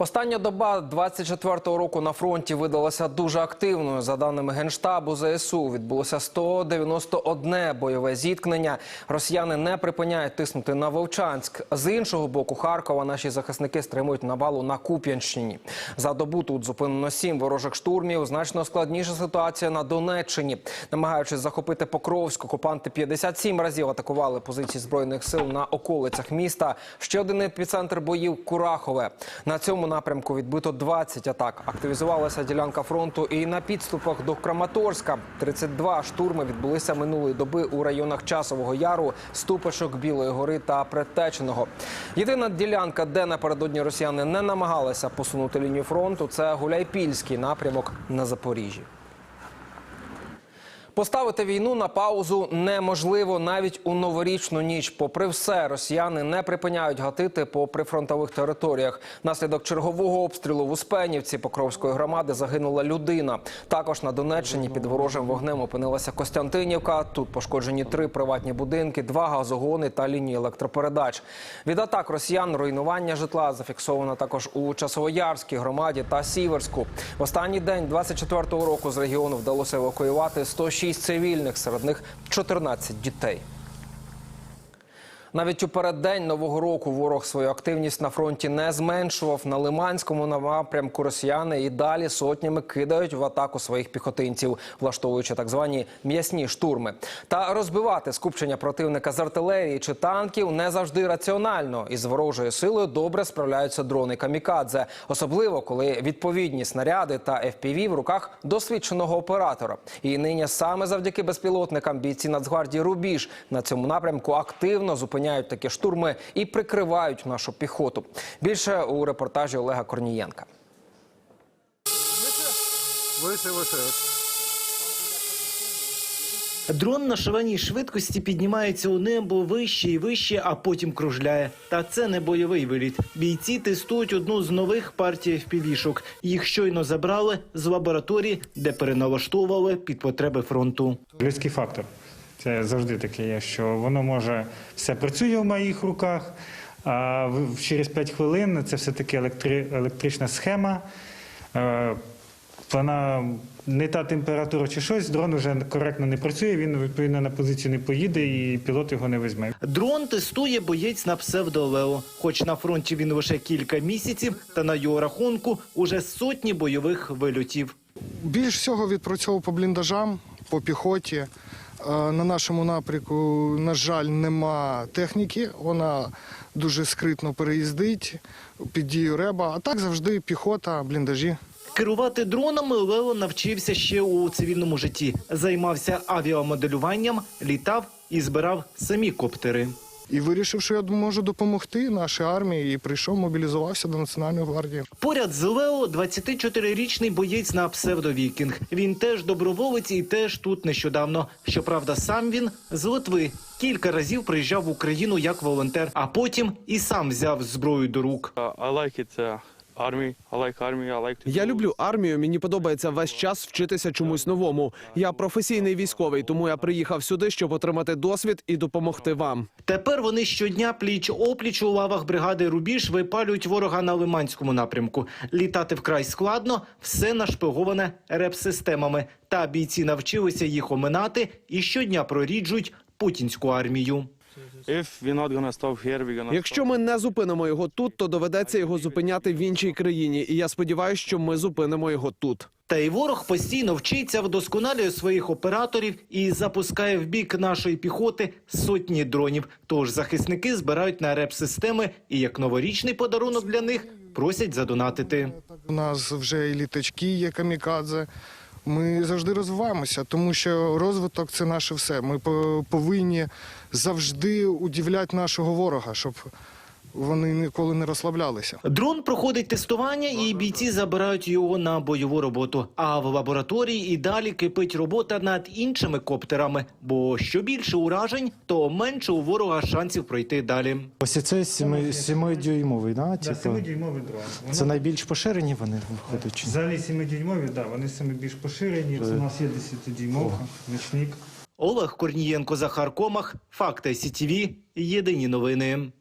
Остання доба 24-го року на фронті видалася дуже активною. За даними генштабу ЗСУ, відбулося 191 бойове зіткнення. Росіяни не припиняють тиснути на Вовчанськ. З іншого боку Харкова наші захисники стримують навалу на Куп'янщині. За добу тут зупинено сім ворожих штурмів. Значно складніша ситуація на Донеччині. Намагаючись захопити Покровськ, окупанти 57 разів атакували позиції збройних сил на околицях міста. Ще один епіцентр боїв Курахове. На цьому напрямку відбито 20 атак. Активізувалася ділянка фронту і на підступах до Краматорська. 32 штурми відбулися минулої доби у районах Часового Яру, Ступочок, Білої гори та Предтеченого. Єдина ділянка, де напередодні росіяни не намагалися посунути лінію фронту, це Гуляйпільський напрямок на Запоріжжі. Поставити війну на паузу неможливо навіть у новорічну ніч. Попри все, росіяни не припиняють гатити по прифронтових територіях. Наслідок чергового обстрілу в Успенівці Покровської громади загинула людина. Також на Донеччині під ворожим вогнем опинилася Костянтинівка. Тут пошкоджені три приватні будинки, два газогони та лінії електропередач. Від атак росіян руйнування житла зафіксовано також у Часовоярській громаді та Сіверську. В останній день 24-го року з регіону вдалося евакуювати 106 цивільних, серед них 14 дітей. Навіть у переддень нового року ворог свою активність на фронті не зменшував. На Лиманському напрямку росіяни і далі сотнями кидають в атаку своїх піхотинців, влаштовуючи так звані м'ясні штурми. Та розбивати скупчення противника з артилерії чи танків не завжди раціонально. Із ворожою силою добре справляються дрони камікадзе, особливо коли відповідні снаряди та FPV в руках досвідченого оператора. І нині саме завдяки безпілотникам бійці Нацгвардії Рубіж на цьому напрямку активно зупиняють такі штурми і прикривають нашу піхоту. Більше у репортажі Олега Корнієнка. Вище, вище. Дрон на шаленій швидкості піднімається у небо вище і вище, а потім кружляє. Та це не бойовий виліт. Бійці тестують одну з нових партій впівішок. Їх щойно забрали з лабораторії, де переналаштовували під потреби фронту. Людський фактор. Це завжди таке є, що воно може все працює в моїх руках, а через 5 хвилин це все-таки електри, електрична схема. Е, Вона не та температура чи щось, дрон вже коректно не працює, він відповідно на позицію не поїде і пілот його не візьме. Дрон тестує боєць на псевдолео. Хоч на фронті він лише кілька місяців, та на його рахунку уже сотні бойових вильотів. Більш всього відпрацьовував по бліндажам, по піхоті. Е, На нашому напрямку, на жаль, нема техніки. Вона дуже скритно переїздить під дію реба. А так завжди піхота, бліндажі. Керувати дронами Лео навчився ще у цивільному житті. Займався авіамоделюванням, літав і збирав самі коптери. І вирішив, що я можу допомогти нашій армії, і прийшов, мобілізувався до Національної гвардії. Поряд з Лео 24-річний боєць на псевдовікінг. Він теж доброволець і теж тут нещодавно. Щоправда, сам він з Литви. Кілька разів приїжджав в Україну як волонтер, а потім і сам взяв зброю до рук. Uh, I like it. To Я люблю армію. Мені подобається весь час вчитися чомусь новому. Я професійний військовий, тому я приїхав сюди, щоб отримати досвід і допомогти вам. Тепер вони щодня пліч опліч у лавах бригади Рубіж випалюють ворога на Лиманському напрямку. Літати вкрай складно, все нашпиговане реп-системами. Та бійці навчилися їх оминати і щодня проріджують путінську армію. If we're not gonna stop here, we're gonna. Якщо ми не зупинимо його тут, то доведеться його зупиняти в іншій країні. І я сподіваюся, що ми зупинимо його тут. Та й ворог постійно вчиться, вдосконалює своїх операторів і запускає в бік нашої піхоти сотні дронів. Тож захисники збирають на реп-системи і як новорічний подарунок для них просять задонатити. У нас вже і літачки є камікадзе. Ми завжди розвиваємося, тому що розвиток це наше все. Ми повинні завжди удивляти нашого ворога, щоб вони ніколи не розслаблялися. Дрон проходить тестування, і бійці забирають його на бойову роботу. А в лабораторії і далі кипить робота над іншими коптерами. Бо що більше уражень, то менше у ворога шансів пройти далі. Ось це 7-дюймовий, да? Да, Типу, 7-дюймовий дрон. це найбільш поширені вони виходять. Взагалі 7-дюймові, да, вони саме більш поширені. Це у нас є 10-дюймовка. Олег Корнієнко, Захар Комах, Факти СІТВ, Єдині новини.